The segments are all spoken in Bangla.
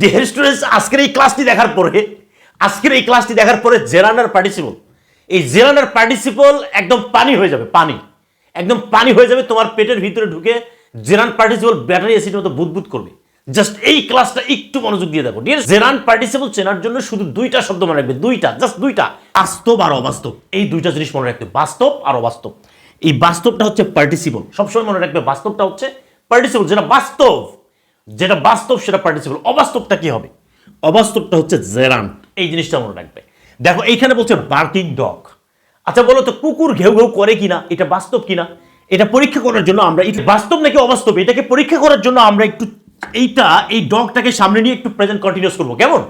ডিয়ার স্টুডেন্টস আজকের এই ক্লাসটি দেখার পরে, আজকের এই ক্লাসটি দেখার পরে জেরানার পার্টিসিপল এই জেরানার পার্টিসিপল একদম পানি হয়ে যাবে, পানি। একদম পানি হয়ে যাবে, তোমার পেটের ভিতরে ঢুকে জেরান পার্টিসিপল ব্যাটারি অ্যাসিড মতো বুদবুদ করবে। জাস্ট এই ক্লাসটা একটু মনোযোগ দিয়ে দেখো। ডিয়ার জেরান পার্টিসিপল চেনার জন্য শুধু দুইটা শব্দ মনে রাখবে, দুইটা জাস্ট দুইটা। বাস্তব আর অবাস্তব। এই দুইটা জিনিস মনে রাখবে বাস্তব আর অবাস্তব। এই বাস্তবটা হচ্ছে পার্টিসিপল সবসময় মনে রাখবে, বাস্তবটা হচ্ছে পার্টিসিপল যেটা বাস্তব যেটা বাস্তব, সেটা পার্টিসিপল অবাস্তবটা কি হবে? অবাস্তবটা হচ্ছে জেরান এই জিনিসটা মনে রাখবে। দেখো, এইখানে বলছে বার্কিং ডগ। আচ্ছা বলো তো, কুকুর ঘেউ ঘেউ করে কিনা? এটা বাস্তব কিনা? এটা পরীক্ষা করার জন্য আমরা বাস্তব নাকি অবাস্তব? এটাকে পরীক্ষা করার জন্য আমরা একটু এইটা, এই ডগটাকে সামনে নিয়ে একটু প্রেজেন্ট কন্টিনিউস করব। কেমন?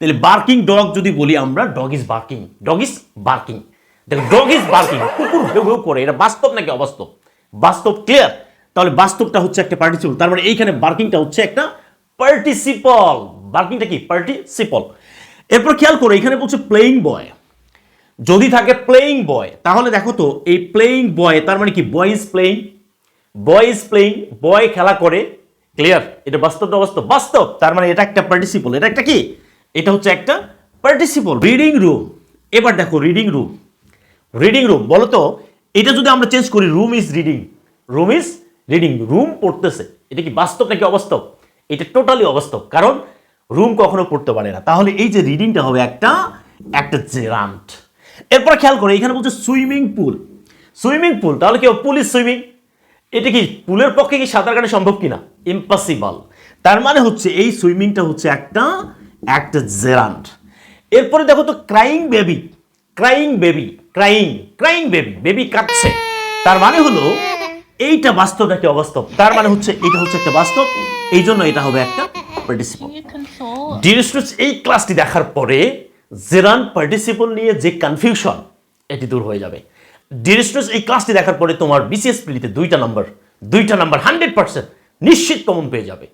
তাহলে বার্কিং ডগ যদি বলি আমরা, dog is barking. Dog is barking. দেখো ডগ ইজ বার্কিং। কুকুর ঘেউ ঘেউ করে, এটা বাস্তব নাকি অবাস্তব? বাস্তব ক্লিয়ার তাহলে বাস্তবটা হচ্ছে একটা পার্টিসিপল তার মানে এইখানে বার্কিংটা হচ্ছে একটা পার্টিসিপল বার্কিংটা কি? পার্টিসিপল এরপর খেয়াল করো, এখানে বলছে প্লেইং বয় যদি থাকে প্লেইং বয় তাহলে দেখো তো, এই প্লেইং বয় তার মানে কি? Boy is playing boy is playing boy খেলা করে ক্লিয়ার এটা বাস্তব না বাস্তব বাস্তব! তার মানে এটা একটা পার্টিসিপল এটা একটা কি? এটা হচ্ছে একটা পার্টিসিপল রিডিং রুম এবার দেখো রিডিং রুম রিডিং রুম বলো তো, এটা যদি আমরা চেঞ্জ করি room is reading room is reading room পড়তেছে। এটা কি বাস্তব নাকি অবাস্তব? এটা টোটালি অবাস্তব। কারণ রুম কখনো পড়তে পারে না। তাহলে এই যে রিডিংটা হবে একটা একটা জেরান্ট এরপর খেয়াল করে, এখানে বলছে সুইমিং পুল সুইমিং পুল তাহলে কি পুল ইজ সুইমিং এটা কি পুলের পক্ষে কি সাঁতার কাটা সম্ভব কিনা? ইম্পসিবল তার মানে হচ্ছে এই সুইমিংটা হচ্ছে একটা একটা জেরান্ট এরপরে দেখো তো crying baby crying baby crying crying baby baby কাঁদছে। তার মানে হলো এইটা বাস্তব একটা অবাস্তব। তার মানে হচ্ছে এটা হচ্ছে একটা বাস্তব এই জন্য এটা হবে একটা পার্টিসিপল ডিয়ার স্টুডেন্টস এই ক্লাসটি দেখার পরে জেরান পার্টিসিপল নিয়ে যে কনফিউশন এটি দূর হয়ে যাবে। ডিয়ার স্টুডেন্টস এই ক্লাসটি দেখার পরে তোমার বিসিএস প্রিলিতে দুইটা নাম্বার দুইটা নাম্বার হান্ড্রেড পার্সেন্ট নিশ্চিত কমন পেয়ে যাবে।